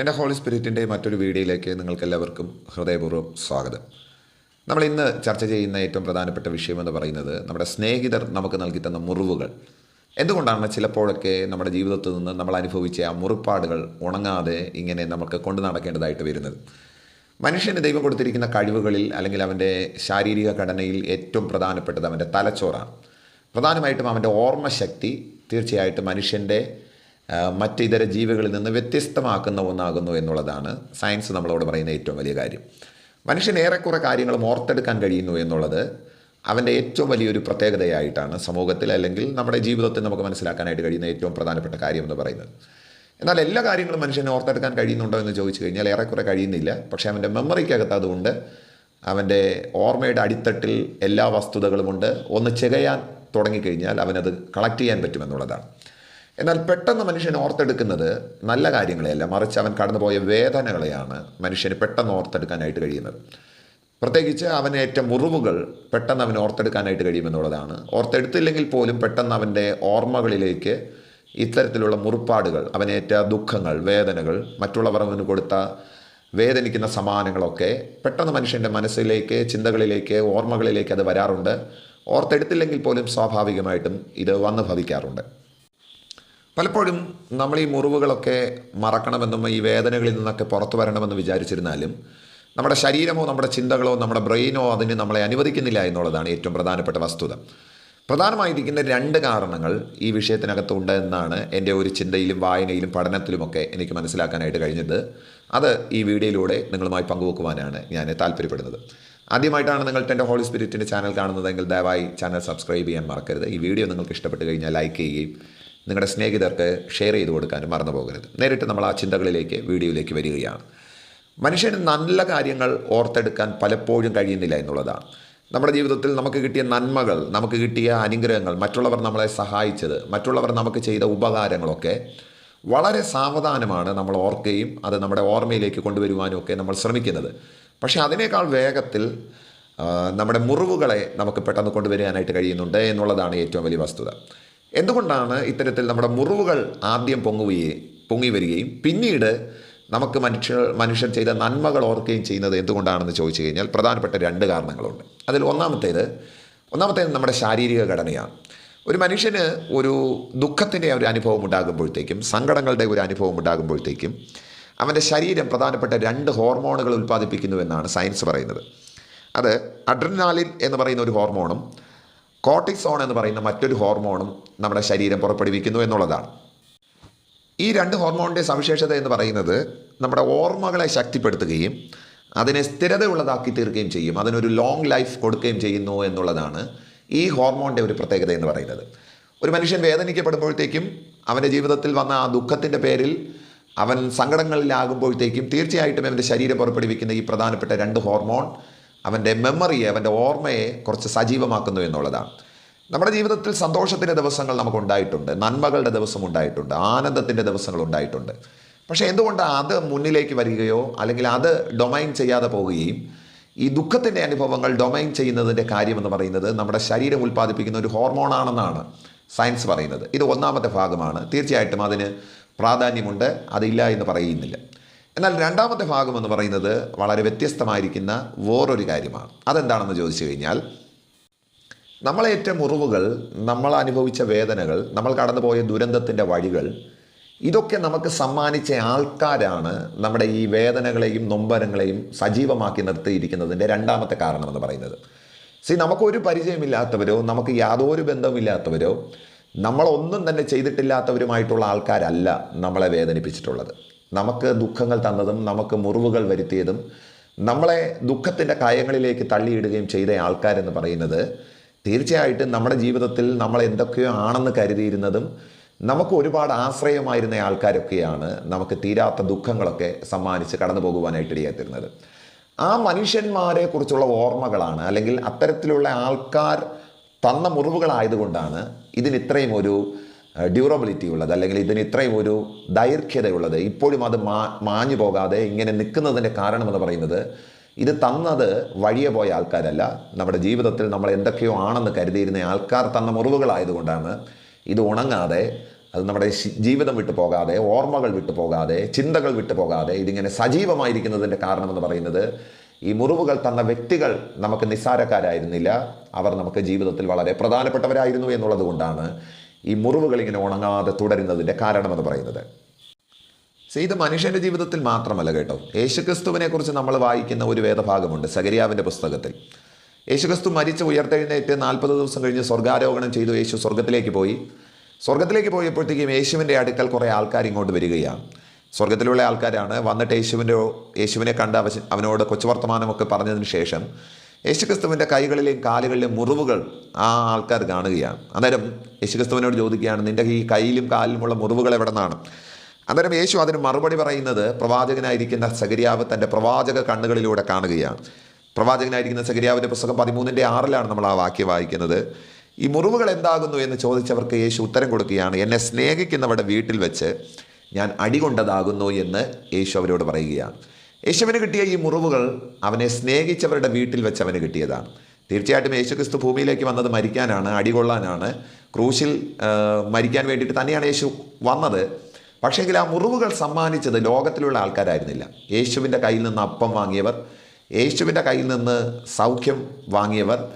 എന്റെ ഹോളി സ്പിരിറ്റിന്റെ മറ്റൊരു വീഡിയോയിലേക്ക് നിങ്ങൾക്ക് എല്ലാവർക്കും ഹൃദയപൂർവം സ്വാഗതം. നമ്മൾ ഇന്ന് ചർച്ച ചെയ്യുന്ന ഏറ്റവും പ്രധാനപ്പെട്ട വിഷയമെന്ന് പറയുന്നത് നമ്മുടെ സ്നേഹിതർ നമുക്ക് നൽകി തന്ന മുറിവുകൾ. എന്തുകൊണ്ടാണ് ചിലപ്പോഴൊക്കെ നമ്മുടെ ജീവിതത്തിൽ നിന്ന് നമ്മൾ അനുഭവിച്ച ആ മുറിപ്പാടുകൾ ഉണങ്ങാതെ ഇങ്ങനെ നമുക്ക് കൊണ്ടു നടക്കേണ്ടതായിട്ട് വരുന്നത്? മനുഷ്യന് ദൈവം കൊടുത്തിരിക്കുന്ന കഴിവുകളിൽ അല്ലെങ്കിൽ അവന്റെ ശാരീരിക ഘടനയിൽ ഏറ്റവും പ്രധാനപ്പെട്ടത് അവന്റെ തലച്ചോറാണ്. പ്രധാനമായിട്ടും അവന്റെ ഓർമ്മശക്തി തീർച്ചയായിട്ടും മനുഷ്യന്റെ മറ്റ് ഇതര ജീവികളിൽ നിന്ന് വ്യത്യസ്തമാക്കുന്ന ഒന്നാകുന്നു എന്നുള്ളതാണ് സയൻസ് നമ്മളോട് പറയുന്ന ഏറ്റവും വലിയ കാര്യം. മനുഷ്യന് ഏറെക്കുറെ കാര്യങ്ങൾ ഓർത്തെടുക്കാൻ കഴിയുന്നു എന്നുള്ളത് അവന്റെ ഏറ്റവും വലിയൊരു പ്രത്യേകതയായിട്ടാണ് സമൂഹത്തിൽ അല്ലെങ്കിൽ നമ്മുടെ ജീവിതത്തിൽ നമുക്ക് മനസ്സിലാക്കാനായിട്ട് കഴിയുന്ന ഏറ്റവും പ്രധാനപ്പെട്ട കാര്യം എന്ന് പറയുന്നത്. എന്നാൽ എല്ലാ കാര്യങ്ങളും മനുഷ്യന് ഓർത്തെടുക്കാൻ കഴിയുന്നുണ്ടോ എന്ന് ചോദിച്ചു കഴിഞ്ഞാൽ ഏറെക്കുറെ കഴിയുന്നില്ല. പക്ഷേ അവന്റെ മെമ്മറിക്കകത്ത് അതുകൊണ്ട് അവന്റെ ഓർമ്മയുടെ അടിത്തട്ടിൽ എല്ലാ വസ്തുതകളുമുണ്ട് ഒന്ന് ചികയാൻ തുടങ്ങിക്കഴിഞ്ഞാൽ അവനത് കളക്ട് ചെയ്യാൻ പറ്റുമെന്നുള്ളതാണ്. എന്നാൽ പെട്ടെന്ന് മനുഷ്യൻ ഓർത്തെടുക്കുന്നത് നല്ല കാര്യങ്ങളെയല്ല. മറിച്ച് അവൻ കടന്നുപോയ വേദനകളെയാണ് മനുഷ്യന് പെട്ടെന്ന് ഓർത്തെടുക്കാനായിട്ട് കഴിയുന്നത്. പ്രത്യേകിച്ച് അവനേറ്റ മുറിവുകൾ പെട്ടെന്ന് അവൻ ഓർത്തെടുക്കാനായിട്ട് കഴിയുമെന്നുള്ളതാണ്. ഓർത്തെടുത്തില്ലെങ്കിൽ പോലും പെട്ടെന്ന് അവന്റെ ഓർമ്മകളിലേക്ക് ഇത്തരത്തിലുള്ള മുറിപ്പാടുകൾ അവനേറ്റ ദുഃഖങ്ങൾ വേദനകൾ മറ്റുള്ളവർ അവന് കൊടുത്ത വേദനിക്കുന്ന സമാനങ്ങളൊക്കെ പെട്ടെന്ന് മനുഷ്യന്റെ മനസ്സിലേക്ക് ചിന്തകളിലേക്ക് ഓർമ്മകളിലേക്ക് അത് വരാറുണ്ട്. ഓർത്തെടുത്തില്ലെങ്കിൽ പോലും സ്വാഭാവികമായിട്ടും ഇത് വന്നു ഭവിക്കാറുണ്ട്. പലപ്പോഴും നമ്മൾ ഈ മുറിവുകളൊക്കെ മറക്കണമെന്നും ഈ വേദനകളിൽ നിന്നൊക്കെ പുറത്തു വരണമെന്ന് വിചാരിച്ചിരുന്നാലും നമ്മുടെ ശരീരമോ നമ്മുടെ ചിന്തകളോ നമ്മുടെ ബ്രെയിനോ അതിന് നമ്മളെ അനുവദിക്കുന്നില്ല എന്നുള്ളതാണ് ഏറ്റവും പ്രധാനപ്പെട്ട വസ്തുത. പ്രധാനമായിരിക്കുന്ന രണ്ട് കാരണങ്ങൾ ഈ വിഷയത്തിനകത്തുണ്ട് എന്നാണ് എന്റെ ഒരു ചിന്തയിലും വായനയിലും പഠനത്തിലുമൊക്കെ എനിക്ക് മനസ്സിലാക്കാനായിട്ട് കഴിഞ്ഞത്. അത് ഈ വീഡിയോയിലൂടെ നിങ്ങളുമായി പങ്കുവെക്കുവാനാണ് ഞാൻ താല്പര്യപ്പെടുന്നത്. ആദ്യമായിട്ടാണ് നിങ്ങൾ എന്റെ ഹോളി സ്പിരിറ്റിന്റെ ചാനൽ കാണുന്നതെങ്കിൽ ദയവായി ചാനൽ സബ്സ്ക്രൈബ് ചെയ്യാൻ മറക്കരുത്. ഈ വീഡിയോ നിങ്ങൾക്ക് ഇഷ്ടപ്പെട്ട് കഴിഞ്ഞാൽ ലൈക്ക് ചെയ്യുകയും നിങ്ങളുടെ സ്നേഹിതർക്ക് ഷെയർ ചെയ്ത് കൊടുക്കാനും മറന്നു പോകരുത് നേരിട്ട് നമ്മൾ ആ ചിന്തകളിലേക്ക് വീഡിയോയിലേക്ക് വരികയാണ്. മനുഷ്യന് നല്ല കാര്യങ്ങൾ ഓർത്തെടുക്കാൻ പലപ്പോഴും കഴിയുന്നില്ല എന്നുള്ളതാണ്. നമ്മുടെ ജീവിതത്തിൽ നമുക്ക് കിട്ടിയ നന്മകൾ നമുക്ക് കിട്ടിയ അനുഗ്രഹങ്ങൾ മറ്റുള്ളവർ നമ്മളെ സഹായിച്ചത് മറ്റുള്ളവർ നമുക്ക് ചെയ്ത ഉപകാരങ്ങളൊക്കെ വളരെ സാവധാനമാണ് നമ്മൾ ഓർക്കുകയും അത് നമ്മുടെ ഓർമ്മയിലേക്ക് കൊണ്ടുവരുവാനും ഒക്കെ നമ്മൾ ശ്രമിക്കുന്നത്. പക്ഷേ അതിനേക്കാൾ വേഗത്തിൽ നമ്മുടെ മുറിവുകളെ നമുക്ക് പെട്ടെന്ന് കൊണ്ടുവരാനായിട്ട് കഴിയുന്നുണ്ട് എന്നുള്ളതാണ് ഏറ്റവും വലിയ വസ്തുത. എന്തുകൊണ്ടാണ് ഇത്തരത്തിൽ നമ്മുടെ മുറിവുകൾ ആദ്യം പൊങ്ങുകയും പൊങ്ങി വരികയും പിന്നീട് നമുക്ക് മനുഷ്യ മനുഷ്യർ ചെയ്ത നന്മകൾ ഓർക്കുകയും ചെയ്യുന്നത് എന്തുകൊണ്ടാണെന്ന് ചോദിച്ചു കഴിഞ്ഞാൽ പ്രധാനപ്പെട്ട രണ്ട് കാരണങ്ങളുണ്ട്. അതിൽ ഒന്നാമത്തേത് ഒന്നാമത്തേത് നമ്മുടെ ശാരീരിക ഘടനയാണ്. ഒരു മനുഷ്യന് ഒരു ദുഃഖത്തിന്റെ ഒരു അനുഭവം ഉണ്ടാകുമ്പോഴത്തേക്കും സങ്കടങ്ങളുടെ ഒരു അനുഭവം ഉണ്ടാകുമ്പോഴത്തേക്കും അവന്റെ ശരീരം പ്രധാനപ്പെട്ട രണ്ട് ഹോർമോണുകൾ ഉൽപ്പാദിപ്പിക്കുന്നു എന്നാണ് സയൻസ് പറയുന്നത്. അത് അഡ്രിനാലിൻ എന്ന് പറയുന്ന ഒരു ഹോർമോണും കോർട്ടിസോൺ എന്ന് പറയുന്ന മറ്റൊരു ഹോർമോണും നമ്മുടെ ശരീരം പുറപ്പെടുവിക്കുന്നു എന്നുള്ളതാണ്. ഈ രണ്ട് ഹോർമോണിന്റെ സവിശേഷത എന്ന് പറയുന്നത് നമ്മുടെ ഓർമ്മകളെ ശക്തിപ്പെടുത്തുകയും അതിനെ സ്ഥിരതയുള്ളതാക്കി തീർക്കുകയും ചെയ്യും. അതിനൊരു ലോങ് ലൈഫ് കൊടുക്കുകയും ചെയ്യുന്നു എന്നുള്ളതാണ് ഈ ഹോർമോണിന്റെ ഒരു പ്രത്യേകത എന്ന് പറയുന്നത്. ഒരു മനുഷ്യൻ വേദനിക്കപ്പെടുമ്പോഴത്തേക്കും അവന്റെ ജീവിതത്തിൽ വന്ന ആ ദുഃഖത്തിന്റെ പേരിൽ അവൻ സങ്കടങ്ങളിലാകുമ്പോഴത്തേക്കും തീർച്ചയായിട്ടും അവന്റെ ശരീരം പുറപ്പെടുവിക്കുന്ന ഈ പ്രധാനപ്പെട്ട രണ്ട് ഹോർമോൺ അവന്റെ മെമ്മറിയെ അവന്റെ ഓർമ്മയെ കുറച്ച് സജീവമാക്കുന്നു എന്നുള്ളതാണ്. നമ്മുടെ ജീവിതത്തിൽ സന്തോഷത്തിന്റെ ദിവസങ്ങൾ നമുക്ക് ഉണ്ടായിട്ടുണ്ട് നന്മകളുടെ ദിവസം ഉണ്ടായിട്ടുണ്ട് ആനന്ദത്തിന്റെ ദിവസങ്ങൾ ഉണ്ടായിട്ടുണ്ട് പക്ഷേ എന്തുകൊണ്ട് അത് മുന്നിലേക്ക് വരികയോ അല്ലെങ്കിൽ അത് ഡൊമൈൻ ചെയ്യാതെ പോവുകയും ഈ ദുഃഖത്തിന്റെ അനുഭവങ്ങൾ ഡൊമൈൻ ചെയ്യുന്നതിന്റെ കാര്യമെന്ന് പറയുന്നത് നമ്മുടെ ശരീരം ഉൽപ്പാദിപ്പിക്കുന്ന ഒരു ഹോർമോണാണെന്നാണ് സയൻസ് പറയുന്നത്. ഇത് ഒന്നാമത്തെ ഭാഗമാണ്. തീർച്ചയായിട്ടും അതിന് പ്രാധാന്യമുണ്ട്. അതില്ല എന്ന് പറയുന്നില്ല. എന്നാൽ രണ്ടാമത്തെ ഭാഗം എന്ന് പറയുന്നത് വളരെ വ്യത്യസ്തമായിരിക്കുന്ന വേറൊരു കാര്യമാണ്. അതെന്താണെന്ന് ചോദിച്ചു കഴിഞ്ഞാൽ നമ്മളേറ്റ മുറിവുകൾ നമ്മൾ അനുഭവിച്ച വേദനകൾ നമ്മൾ കടന്നുപോയ ദുരന്തത്തിന്റെ വഴികൾ ഇതൊക്കെ നമുക്ക് സമ്മാനിച്ച ആൾക്കാരാണ് നമ്മുടെ ഈ വേദനകളെയും നൊമ്പരങ്ങളെയും സജീവമാക്കി നിർത്തിയിരിക്കുന്നതിന്റെ രണ്ടാമത്തെ കാരണമെന്ന് പറയുന്നത്. സി നമുക്കൊരു പരിചയമില്ലാത്തവരോ നമുക്ക് യാതൊരു ബന്ധമില്ലാത്തവരോ നമ്മളൊന്നും തന്നെ ചെയ്തിട്ടില്ലാത്തവരുമായിട്ടുള്ള ആൾക്കാരല്ല നമ്മളെ വേദനിപ്പിച്ചിട്ടുള്ളത്. നമുക്ക് ദുഃഖങ്ങൾ തന്നതും നമുക്ക് മുറിവുകൾ വരുത്തിയതും നമ്മളെ ദുഃഖത്തിന്റെ കായങ്ങളിലേക്ക് തള്ളിയിടുകയും ചെയ്ത ആൾക്കാരെന്ന് പറയുന്നത് തീർച്ചയായിട്ടും നമ്മുടെ ജീവിതത്തിൽ നമ്മൾ എന്തൊക്കെയോ ആണെന്ന് കരുതിയിരുന്നതും നമുക്ക് ഒരുപാട് ആശ്രയമായിരുന്ന ആൾക്കാരൊക്കെയാണ് നമുക്ക് തീരാത്ത ദുഃഖങ്ങളൊക്കെ സമ്മാനിച്ച് കടന്നു പോകുവാനായിട്ട് ഇടയാത്തിരുന്നത് ആ മനുഷ്യന്മാരെ കുറിച്ചുള്ള ഓർമ്മകളാണ് അല്ലെങ്കിൽ അത്തരത്തിലുള്ള ആൾക്കാർ തന്ന മുറിവുകളായതുകൊണ്ടാണ് ഇതിന് ഇത്രയും ഒരു ഡ്യൂറബിലിറ്റി ഉള്ളത് അല്ലെങ്കിൽ ഇതിന് ഇത്രയും ഒരു ദൈർഘ്യതയുള്ളത് ഇപ്പോഴും അത് മാ മാഞ്ഞു പോകാതെ ഇങ്ങനെ നിൽക്കുന്നതിന്റെ കാരണമെന്ന് പറയുന്നത് ഇത് തന്നത് വഴിയെ പോയ ആൾക്കാരല്ല. നമ്മുടെ ജീവിതത്തിൽ നമ്മൾ എന്തൊക്കെയോ ആണെന്ന് കരുതിയിരുന്ന ആൾക്കാർ തന്ന മുറിവുകളായതുകൊണ്ടാണ് ഇത് ഉണങ്ങാതെ അത് നമ്മുടെ ജീവിതം വിട്ടു പോകാതെ ഓർമ്മകൾ വിട്ടു പോകാതെ ചിന്തകൾ വിട്ടു പോകാതെ ഇതിങ്ങനെ സജീവമായിരിക്കുന്നതിന്റെ കാരണമെന്ന് പറയുന്നത് ഈ മുറിവുകൾ തന്ന വ്യക്തികൾ നമുക്ക് നിസ്സാരക്കാരായിരുന്നില്ല. അവർ നമുക്ക് ജീവിതത്തിൽ വളരെ പ്രധാനപ്പെട്ടവരായിരുന്നു എന്നുള്ളത് കൊണ്ടാണ് ഈ മുറിവുകൾ ഇങ്ങനെ ഉണങ്ങാതെ തുടരുന്നതിന്റെ കാരണമെന്ന് പറയുന്നത്. സോ ഇത് മനുഷ്യന്റെ ജീവിതത്തിൽ മാത്രമല്ല കേട്ടോ. യേശുക്രിസ്തുവിനെക്കുറിച്ച് നമ്മൾ വായിക്കുന്ന ഒരു വേദഭാഗമുണ്ട് സഗരിയാവിന്റെ പുസ്തകത്തിൽ. യേശുക്രിസ്തു മരിച്ച് ഉയർത്തെഴുന്നേറ്റ് നാൽപ്പത് ദിവസം കഴിഞ്ഞ് സ്വർഗാരോഹണം ചെയ്തു യേശു സ്വർഗത്തിലേക്ക് പോയി. സ്വർഗത്തിലേക്ക് പോയപ്പോഴത്തേക്കും യേശുവിന്റെ അടുക്കൽ കുറേ ആൾക്കാർ ഇങ്ങോട്ട് വരികയാണ്. സ്വർഗത്തിലുള്ള ആൾക്കാരാണ് വന്നിട്ട് യേശുവിന്റെ യേശുവിനെ കണ്ട് അവനോട് കൊച്ചു വർത്തമാനമൊക്കെ പറഞ്ഞതിന് ശേഷം യേശുക്രിസ്തുവിന്റെ കൈകളിലെയും കാലുകളിലെയും മുറിവുകൾ ആ ആൾക്കാർ കാണുകയാണ്. അന്നേരം യേശുക്രിസ്തുവിനോട് ചോദിക്കുകയാണ് നിന്റെ ഈ കയ്യിലും കാലിലുമുള്ള മുറിവുകൾ എവിടെ നിന്നാണ് അന്നേരം യേശു അതിന് മറുപടി പറയുന്നത് പ്രവാചകനായിരിക്കുന്ന സഗരിയാവ് തന്റെ പ്രവാചക കണ്ണുകളിലൂടെ കാണുകയാണ്. പ്രവാചകനായിരിക്കുന്ന സഗരിയാവിന്റെ പുസ്തകം പതിമൂന്നിന്റെ ആറിലാണ് നമ്മൾ ആ വാക്യം വായിക്കുന്നത്. ഈ മുറിവുകൾ എന്താകുന്നു? എന്ന് ചോദിച്ചവർക്ക് യേശു ഉത്തരം കൊടുക്കുകയാണ് എന്നെ സ്നേഹിക്കുന്നവരുടെ വീട്ടിൽ വെച്ച് ഞാൻ അടികൊണ്ടതാകുന്നു എന്ന് യേശു അവരോട് പറയുകയാണ്. യേശുവിന് കിട്ടിയ ഈ മുറിവുകൾ അവനെ സ്നേഹിച്ചവരുടെ വീട്ടിൽ വെച്ച് അവന് കിട്ടിയതാണ്. തീർച്ചയായിട്ടും യേശുക്രിസ്തു ഭൂമിയിലേക്ക് വന്നത് മരിക്കാനാണ് അടികൊള്ളാനാണ്. ക്രൂശിൽ മരിക്കാൻ വേണ്ടിയിട്ട് തന്നെയാണ് യേശു വന്നത്. പക്ഷേങ്കിൽ ആ മുറിവുകൾ സമ്മാനിച്ചത് ലോകത്തിലുള്ള ആൾക്കാരായിരുന്നില്ല. യേശുവിന്റെ കയ്യിൽ നിന്ന് അപ്പം വാങ്ങിയവർ യേശുവിന്റെ കയ്യിൽ നിന്ന് സൗഖ്യം വാങ്ങിയവർ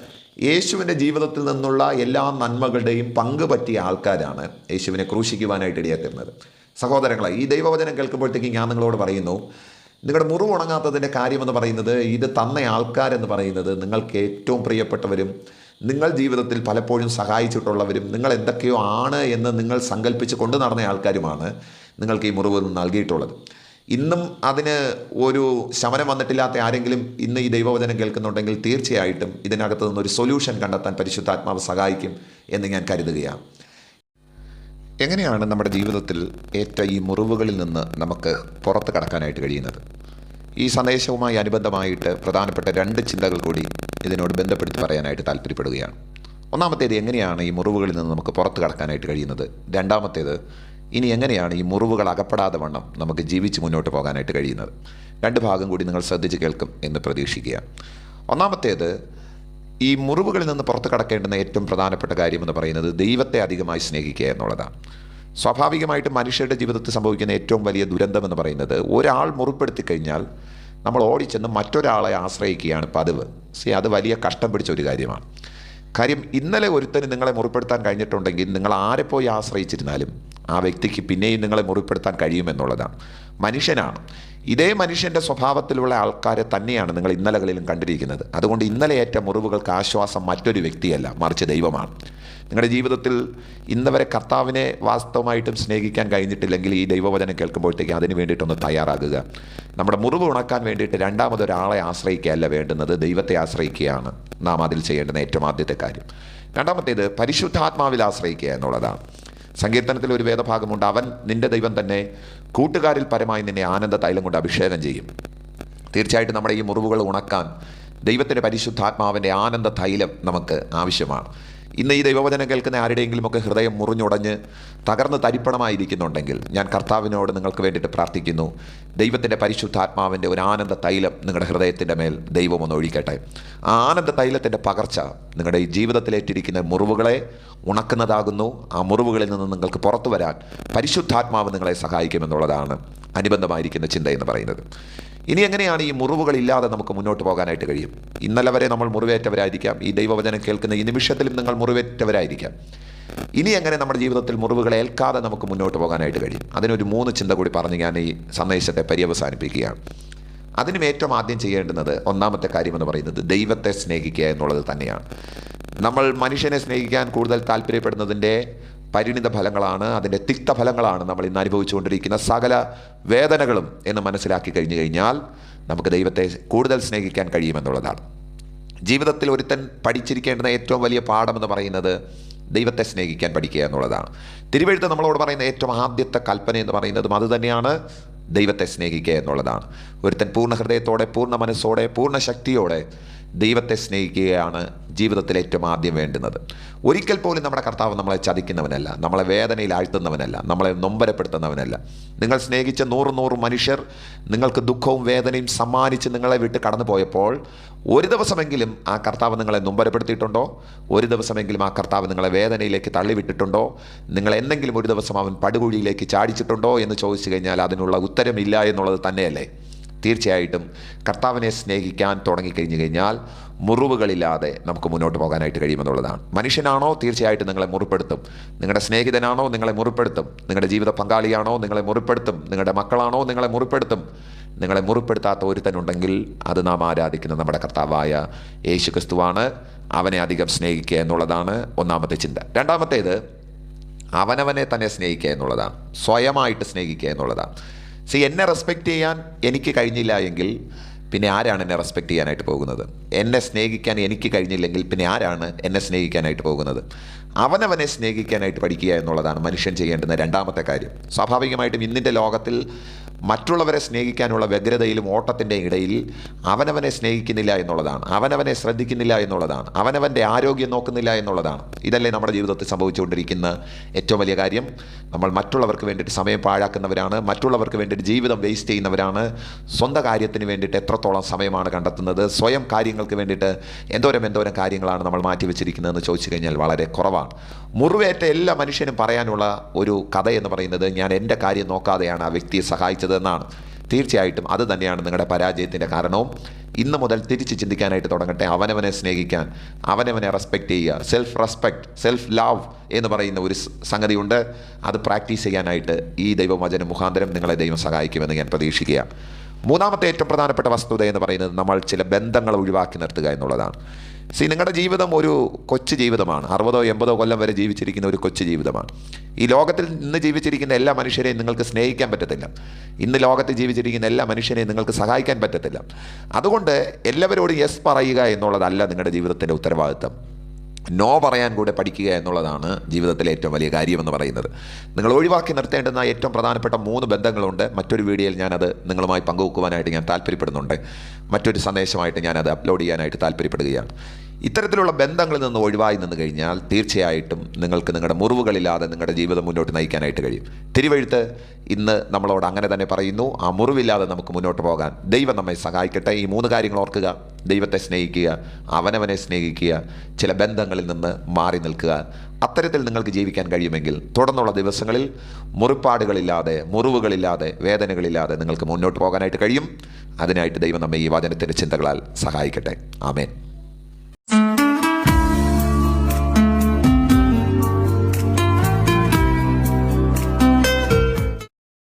യേശുവിന്റെ ജീവിതത്തിൽ നിന്നുള്ള എല്ലാ നന്മകളുടെയും പങ്ക് പറ്റിയ ആൾക്കാരാണ് യേശുവിനെ ക്രൂശിക്കുവാനായിട്ട് ഇടയാക്കുന്നത്. സഹോദരങ്ങളെ ഈ ദൈവവചനം കേൾക്കുമ്പോഴത്തേക്ക് ഞാൻ നിങ്ങളോട് പറയുന്നു നിങ്ങളുടെ മുറിവ് ഉണങ്ങാത്തതിന്റെ കാര്യമെന്ന് പറയുന്നത് ഇത് തന്ന ആൾക്കാരെന്ന് പറയുന്നത് നിങ്ങൾക്ക് ഏറ്റവും പ്രിയപ്പെട്ടവരും നിങ്ങൾ ജീവിതത്തിൽ പലപ്പോഴും സഹായിച്ചിട്ടുള്ളവരും നിങ്ങൾ എന്തൊക്കെയോ ആണ് എന്ന് നിങ്ങൾ സങ്കല്പിച്ച് കൊണ്ടു നടന്ന ആൾക്കാരുമാണ് നിങ്ങൾക്ക് ഈ മുറിവ് നൽകിയിട്ടുള്ളത്. ഇന്നും അതിന് ഒരു ശമനം വന്നിട്ടില്ലാത്ത ആരെങ്കിലും ഇന്ന് ഈ ദൈവവചനം കേൾക്കുന്നുണ്ടെങ്കിൽ തീർച്ചയായിട്ടും ഇതിനകത്ത് നിന്നൊരു സൊല്യൂഷൻ കണ്ടെത്താൻ പരിശുദ്ധാത്മാവ് സഹായിക്കും എന്ന് ഞാൻ കരുതുകയാണ്. എങ്ങനെയാണ് നമ്മുടെ ജീവിതത്തിൽ ഏറ്റ ഈ മുറിവുകളിൽ നിന്ന് നമുക്ക് പുറത്ത് കടക്കാനായിട്ട് കഴിയുന്നത്? ഈ സന്ദേശവുമായി അനുബന്ധമായിട്ട് പ്രധാനപ്പെട്ട രണ്ട് ചിന്തകൾ കൂടി ഇതിനോട് ബന്ധപ്പെടുത്തി പറയാനായിട്ട് താല്പര്യപ്പെടുകയാണ്. ഒന്നാമത്തേത് എങ്ങനെയാണ് ഈ മുറിവുകളിൽ നിന്ന് നമുക്ക് പുറത്തു കടക്കാനായിട്ട് കഴിയുന്നത്? രണ്ടാമത്തേത് ഇനി എങ്ങനെയാണ് ഈ മുറിവുകൾ അകപ്പെടാതെ വണ്ണം നമുക്ക് ജീവിച്ച് മുന്നോട്ട് പോകാനായിട്ട് കഴിയുന്നത്? രണ്ട് ഭാഗം കൂടി നിങ്ങൾ ശ്രദ്ധിച്ച് കേൾക്കും എന്ന് പ്രതീക്ഷിക്കുക ഒന്നാമത്തേത് ഈ മുറിവുകളിൽ നിന്ന് പുറത്തു കടക്കേണ്ടുന്ന ഏറ്റവും പ്രധാനപ്പെട്ട കാര്യം എന്ന് പറയുന്നത് ദൈവത്തെ അധികമായി സ്നേഹിക്കുക എന്നുള്ളതാണ്. സ്വാഭാവികമായിട്ട് മനുഷ്യരുടെ ജീവിതത്തിൽ സംഭവിക്കുന്ന ഏറ്റവും വലിയ ദുരന്തം എന്ന് പറയുന്നത് ഒരാൾ മുറിപ്പെടുത്തി കഴിഞ്ഞാൽ നമ്മൾ ഓടിച്ചെന്ന് മറ്റൊരാളെ ആശ്രയിക്കുകയാണ് പതിവ്. സി അത് വലിയ കഷ്ടം പിടിച്ച ഒരു കാര്യമാണ്. കാര്യം ഇന്നലെ ഒരുത്തന് നിങ്ങളെ മുറിപ്പെടുത്താൻ കഴിഞ്ഞിട്ടുണ്ടെങ്കിൽ നിങ്ങൾ ആരെ പോയി ആശ്രയിച്ചിരുന്നാലും ആ വ്യക്തിക്ക് പിന്നെയും നിങ്ങളെ മുറിപ്പെടുത്താൻ കഴിയുമെന്നുള്ളതാണ്. മനുഷ്യനാണ്. ഇതേ മനുഷ്യന്റെ സ്വഭാവത്തിലുള്ള ആൾക്കാരെ തന്നെയാണ് നിങ്ങൾ ഇന്നലകളിലും കണ്ടിരിക്കുന്നത്. അതുകൊണ്ട് ഇന്നലെ ഏറ്റ മുറിവുകൾക്ക് ആശ്വാസം മറ്റൊരു വ്യക്തിയല്ല മറിച്ച് ദൈവമാണ്. നിങ്ങളുടെ ജീവിതത്തിൽ ഇന്നവരെ കർത്താവിനെ വാസ്തവമായിട്ടും സ്നേഹിക്കാൻ കഴിഞ്ഞിട്ടില്ലെങ്കിൽ ഈ ദൈവവചനം കേൾക്കുമ്പോഴത്തേക്ക് അതിന് വേണ്ടിയിട്ടൊന്ന് തയ്യാറാകുക. നമ്മുടെ മുറിവ് ഉണക്കാൻ വേണ്ടിയിട്ട് രണ്ടാമതൊരാളെ ആശ്രയിക്കുകയല്ല വേണ്ടുന്നത് ദൈവത്തെ ആശ്രയിക്കുകയാണ്. നാം അതിൽ ചെയ്യേണ്ടുന്ന ഏറ്റവും ആദ്യത്തെ കാര്യം. രണ്ടാമത്തേത് പരിശുദ്ധാത്മാവിൽ ആശ്രയിക്കുക എന്നുള്ളതാണ്. സങ്കീർത്തനത്തിൽ ഒരു വേദഭാഗമുണ്ട് അവൻ നിന്റെ ദൈവം തന്നെ കൂട്ടുകാരിൽ പരമായി നിന്നെ ആനന്ദ തൈലം കൊണ്ട് അഭിഷേകം ചെയ്യും. തീർച്ചയായിട്ടും നമ്മുടെ ഈ മുറിവുകൾ ഉണക്കാൻ ദൈവത്തിന്റെ പരിശുദ്ധാത്മാവിന്റെ ആനന്ദ തൈലം നമുക്ക് ആവശ്യമാണ്. ഇന്ന് ഈ ദൈവവചനം കേൾക്കുന്ന ആരുടെയെങ്കിലുമൊക്കെ ഹൃദയം മുറിഞ്ഞുടഞ്ഞ് തകർന്ന് തരിപ്പണമായിരിക്കുന്നുണ്ടെങ്കിൽ ഞാൻ കർത്താവിനോട് നിങ്ങൾക്ക് വേണ്ടിയിട്ട് പ്രാർത്ഥിക്കുന്നു. ദൈവത്തിന്റെ പരിശുദ്ധാത്മാവിന്റെ ഒരു ആനന്ദ തൈലം നിങ്ങളുടെ ഹൃദയത്തിന്റെ മേൽ ദൈവം ഒന്ന് ഒഴിക്കട്ടെ. ആ ആനന്ദ തൈലത്തിന്റെ പകർച്ച നിങ്ങളുടെ ഈ ജീവിതത്തിലേറ്റിരിക്കുന്ന മുറിവുകളെ ഉണക്കുന്നതാകുന്നു. ആ മുറിവുകളിൽ നിന്ന് നിങ്ങൾക്ക് പുറത്തു വരാൻ പരിശുദ്ധാത്മാവ് നിങ്ങളെ സഹായിക്കുമെന്നുള്ളതാണ് അനുബന്ധമായിരിക്കുന്ന ചിന്ത എന്ന് പറയുന്നത്. ഇനി എങ്ങനെയാണ് ഈ മുറിവുകളില്ലാതെ നമുക്ക് മുന്നോട്ട് പോകാനായിട്ട് കഴിയും? ഇന്നലെ വരെ നമ്മൾ മുറിവേറ്റവരായിരിക്കാം. ഈ ദൈവവചനം കേൾക്കുന്ന ഈ നിമിഷത്തിലും നിങ്ങൾ മുറിവേറ്റവരായിരിക്കാം. ഇനി എങ്ങനെ നമ്മുടെ ജീവിതത്തിൽ മുറിവുകൾ ഏൽക്കാതെ നമുക്ക് മുന്നോട്ട് പോകാനായിട്ട് കഴിയും? അതിനൊരു മൂന്ന് ചിന്ത കൂടി പറഞ്ഞ് ഞാൻ ഈ സന്ദേശത്തെ പര്യവസാനിപ്പിക്കുകയാണ്. അതിനും ഏറ്റവും ആദ്യം ചെയ്യേണ്ടുന്നത് ഒന്നാമത്തെ കാര്യം എന്ന് പറയുന്നത് ദൈവത്തെ സ്നേഹിക്കുക എന്നുള്ളത് തന്നെയാണ്. നമ്മൾ മനുഷ്യനെ സ്നേഹിക്കാൻ കൂടുതൽ താല്പര്യപ്പെടുന്നതിന്റെ പരിണിത ഫലങ്ങളാണ് അതിന്റെ തിക്തഫലങ്ങളാണ് നമ്മൾ ഇന്ന് അനുഭവിച്ചുകൊണ്ടിരിക്കുന്ന സകല വേദനകളും എന്ന് മനസ്സിലാക്കി കഴിഞ്ഞു കഴിഞ്ഞാൽ നമുക്ക് ദൈവത്തെ കൂടുതൽ സ്നേഹിക്കാൻ കഴിയുമെന്നുള്ളതാണ്. ജീവിതത്തിൽ ഒരുത്തൻ പഠിച്ചിരിക്കേണ്ടുന്ന ഏറ്റവും വലിയ പാഠമെന്ന് പറയുന്നത് ദൈവത്തെ സ്നേഹിക്കാൻ പഠിക്കുക എന്നുള്ളതാണ്. തിരുവഴുത്ത് നമ്മളോട് പറയുന്ന ഏറ്റവും ആദ്യത്തെ കൽപ്പന എന്ന് പറയുന്നതും അതുതന്നെയാണ് ദൈവത്തെ സ്നേഹിക്കുക എന്നുള്ളതാണ്. ഒരുത്തൻ പൂർണ ഹൃദയത്തോടെ പൂർണ മനസ്സോടെ പൂർണ ശക്തിയോടെ ദൈവത്തെ സ്നേഹിക്കുകയാണ് ജീവിതത്തിൽ ഏറ്റവും ആദ്യം വേണ്ടുന്നത്. ഒരിക്കൽ പോലും നമ്മുടെ കർത്താവ് നമ്മളെ ചതിക്കുന്നവനല്ല നമ്മളെ വേദനയിൽ ആഴ്ത്തുന്നവനല്ല നമ്മളെ നൊമ്പരപ്പെടുത്തുന്നവനല്ല. നിങ്ങൾ സ്നേഹിച്ച നൂറ് നൂറ് മനുഷ്യർ നിങ്ങൾക്ക് ദുഃഖവും വേദനയും സമ്മാനിച്ച് നിങ്ങളെ വിട്ട് കടന്നു പോയപ്പോൾ ഒരു ദിവസമെങ്കിലും ആ കർത്താവ് നിങ്ങളെ നൊമ്പരപ്പെടുത്തിയിട്ടുണ്ടോ? ഒരു ദിവസമെങ്കിലും ആ കർത്താവ് നിങ്ങളെ വേദനയിലേക്ക് തള്ളിവിട്ടിട്ടുണ്ടോ? നിങ്ങൾ എന്തെങ്കിലും ഒരു ദിവസം അവൻ പടുകുഴിയിലേക്ക് ചാടിച്ചിട്ടുണ്ടോ എന്ന് ചോദിച്ചു കഴിഞ്ഞാൽ അതിനുള്ള ഉത്തരമില്ല എന്നുള്ളത് തന്നെയല്ലേ? തീർച്ചയായിട്ടും കർത്താവിനെ സ്നേഹിക്കാൻ തുടങ്ങിക്കഴിഞ്ഞു കഴിഞ്ഞാൽ മുറിവുകളില്ലാതെ നമുക്ക് മുന്നോട്ട് പോകാനായിട്ട് കഴിയുമെന്നുള്ളതാണ്. മനുഷ്യനാണോ തീർച്ചയായിട്ടും നിങ്ങളെ മുറിപ്പെടുത്തും. നിങ്ങളുടെ സ്നേഹിതനാണോ നിങ്ങളെ മുറിപ്പെടുത്തും. നിങ്ങളുടെ ജീവിത പങ്കാളിയാണോ നിങ്ങളെ മുറിപ്പെടുത്തും. നിങ്ങളുടെ മക്കളാണോ നിങ്ങളെ മുറിപ്പെടുത്തും. നിങ്ങളെ മുറിപ്പെടുത്താത്ത ഒരുത്തനുണ്ടെങ്കിൽ അത് നാം ആരാധിക്കുന്ന നമ്മുടെ കർത്താവായ യേശു ക്രിസ്തുവാണ് അവനെ അധികം സ്നേഹിക്കുക എന്നുള്ളതാണ് ഒന്നാമത്തെ ചിന്ത. രണ്ടാമത്തേത് അവനവനെ തന്നെ സ്നേഹിക്കുക എന്നുള്ളതാണ്. സ്വയമായിട്ട് സ്നേഹിക്കുക എന്നുള്ളതാണ്. സി എന്നെ റെസ്പെക്റ്റ് ചെയ്യാൻ എനിക്ക് കഴിഞ്ഞില്ല എങ്കിൽ പിന്നെ ആരാണ് എന്നെ റെസ്പെക്റ്റ് ചെയ്യാനായിട്ട് പോകുന്നത്? എന്നെ സ്നേഹിക്കാൻ എനിക്ക് കഴിഞ്ഞില്ലെങ്കിൽ പിന്നെ ആരാണ് എന്നെ സ്നേഹിക്കാനായിട്ട് പോകുന്നത്? അവനവനെ സ്നേഹിക്കാനായിട്ട് പഠിക്കുക എന്നുള്ളതാണ് മനുഷ്യൻ ചെയ്യേണ്ടുന്ന രണ്ടാമത്തെ കാര്യം. സ്വാഭാവികമായിട്ടും ഇന്നിന്റെ ലോകത്തിൽ മറ്റുള്ളവരെ സ്നേഹിക്കാനുള്ള വ്യഗ്രതയിലും ഓട്ടത്തിന്റെ ഇടയിൽ അവനവനെ സ്നേഹിക്കുന്നില്ല എന്നുള്ളതാണ്. അവനവനെ ശ്രദ്ധിക്കുന്നില്ല എന്നുള്ളതാണ്. അവനവന്റെ ആരോഗ്യം നോക്കുന്നില്ല എന്നുള്ളതാണ്. ഇതല്ലേ നമ്മുടെ ജീവിതത്തിൽ സംഭവിച്ചുകൊണ്ടിരിക്കുന്ന ഏറ്റവും വലിയ കാര്യം. നമ്മൾ മറ്റുള്ളവർക്ക് വേണ്ടിയിട്ട് സമയം പാഴാക്കുന്നവരാണ്. മറ്റുള്ളവർക്ക് വേണ്ടിയിട്ട് ജീവിതം വേസ്റ്റ് ചെയ്യുന്നവരാണ്. സ്വന്തം കാര്യത്തിന് വേണ്ടിയിട്ട് എത്രത്തോളം സമയമാണ് കണ്ടെത്തുന്നത്? സ്വയം കാര്യങ്ങൾക്ക് വേണ്ടിയിട്ട് എന്തോരം എന്തോരം കാര്യങ്ങളാണ് നമ്മൾ മാറ്റി വെച്ചിരിക്കുന്നതെന്ന് ചോദിച്ചു കഴിഞ്ഞാൽ വളരെ കുറവാണ്. മുറിവേറ്റ എല്ലാ മനുഷ്യനും പറയാനുള്ള ഒരു കഥയെന്ന് പറയുന്നത് ഞാൻ എന്റെ കാര്യം നോക്കാതെയാണ് ആ വ്യക്തിയെ സഹായിച്ചത്. എന്നാണ് തീർച്ചയായിട്ടും അത് തന്നെയാണ് നിങ്ങളുടെ പരാജയത്തിന്റെ കാരണവും. ഇന്ന് മുതൽ തിരിച്ച് ചിന്തിക്കാനായിട്ട് തുടങ്ങട്ടെ. അവനവനെ സ്നേഹിക്കാൻ അവനവനെ റെസ്പെക്റ്റ് ചെയ്യുക. സെൽഫ് റെസ്പെക്റ്റ് സെൽഫ് ലവ് എന്ന് പറയുന്ന ഒരു സംഗതിയുണ്ട്. അത് പ്രാക്ടീസ് ചെയ്യാനായിട്ട് ഈ ദൈവവചന മുഖാന്തരം നിങ്ങളെ ദൈവം സഹായിക്കുമെന്ന് ഞാൻ പ്രതീക്ഷിക്കുക മൂന്നാമത്തെ ഏറ്റവും പ്രധാനപ്പെട്ട വസ്തുത എന്ന് പറയുന്നത് നമ്മൾ ചില ബന്ധങ്ങൾ ഒഴിവാക്കി നിർത്തുക എന്നുള്ളതാണ്. സി നിങ്ങളുടെ ജീവിതം ഒരു കൊച്ചു ജീവിതമാണ്. അറുപതോ എൺപതോ കൊല്ലം വരെ ജീവിച്ചിരിക്കുന്ന ഒരു കൊച്ചു ജീവിതമാണ്. ഈ ലോകത്തിൽ ഇന്ന് ജീവിച്ചിരിക്കുന്ന എല്ലാ മനുഷ്യരെയും നിങ്ങൾക്ക് സ്നേഹിക്കാൻ പറ്റത്തില്ല. ഇന്ന് ലോകത്ത് ജീവിച്ചിരിക്കുന്ന എല്ലാ മനുഷ്യരെയും നിങ്ങൾക്ക് സഹായിക്കാൻ പറ്റത്തില്ല. അതുകൊണ്ട് എല്ലാവരോടും യെസ് പറയുക എന്നുള്ളതല്ല നിങ്ങളുടെ ജീവിതത്തിന്റെ ഉത്തരവാദിത്തം. നോ പറയാൻ കൂടെ പഠിക്കുക എന്നുള്ളതാണ് ജീവിതത്തിലെ ഏറ്റവും വലിയ കാര്യമെന്ന് പറയുന്നത്. നിങ്ങൾ ഒഴിവാക്കി നിർത്തേണ്ടുന്ന ഏറ്റവും പ്രധാനപ്പെട്ട മൂന്ന് ബന്ധങ്ങളുണ്ട്. മറ്റൊരു വീഡിയോയിൽ ഞാനത് നിങ്ങളുമായി പങ്കുവെക്കുവാനായിട്ട് ഞാൻ താല്പര്യപ്പെടുന്നുണ്ട്. മറ്റൊരു സന്ദേശമായിട്ട് ഞാനത് അപ്ലോഡ് ചെയ്യാനായിട്ട് താല്പര്യപ്പെടുകയാണ്. ഇത്തരത്തിലുള്ള ബന്ധങ്ങളിൽ നിന്ന് ഒഴിവായി നിന്ന് കഴിഞ്ഞാൽ തീർച്ചയായിട്ടും നിങ്ങൾക്ക് നിങ്ങളുടെ മുറിവുകളില്ലാതെ നിങ്ങളുടെ ജീവിതം മുന്നോട്ട് നയിക്കാനായിട്ട് കഴിയും. തിരുവഴുത്ത് ഇന്ന് നമ്മളോട് അങ്ങനെ തന്നെ പറയുന്നു ആ മുറിവില്ലാതെ നമുക്ക് മുന്നോട്ട് പോകാൻ. ദൈവം നമ്മെ സഹായിക്കട്ടെ. ഈ മൂന്ന് കാര്യങ്ങൾ ഓർക്കുക. ദൈവത്തെ സ്നേഹിക്കുക അവനവനെ സ്നേഹിക്കുക ചില ബന്ധങ്ങളിൽ നിന്ന് മാറി നിൽക്കുക. അത്തരത്തിൽ നിങ്ങൾക്ക് ജീവിക്കാൻ കഴിയുമെങ്കിൽ തുടർന്നുള്ള ദിവസങ്ങളിൽ മുറിപ്പാടുകളില്ലാതെ മുറിവുകളില്ലാതെ വേദനകളില്ലാതെ നിങ്ങൾക്ക് മുന്നോട്ട് പോകാനായിട്ട് കഴിയും. അതിനായിട്ട് ദൈവം നമ്മെ ഈ വചനത്തിന്റെ ചിന്തകളാൽ സഹായിക്കട്ടെ. ആമേൻ.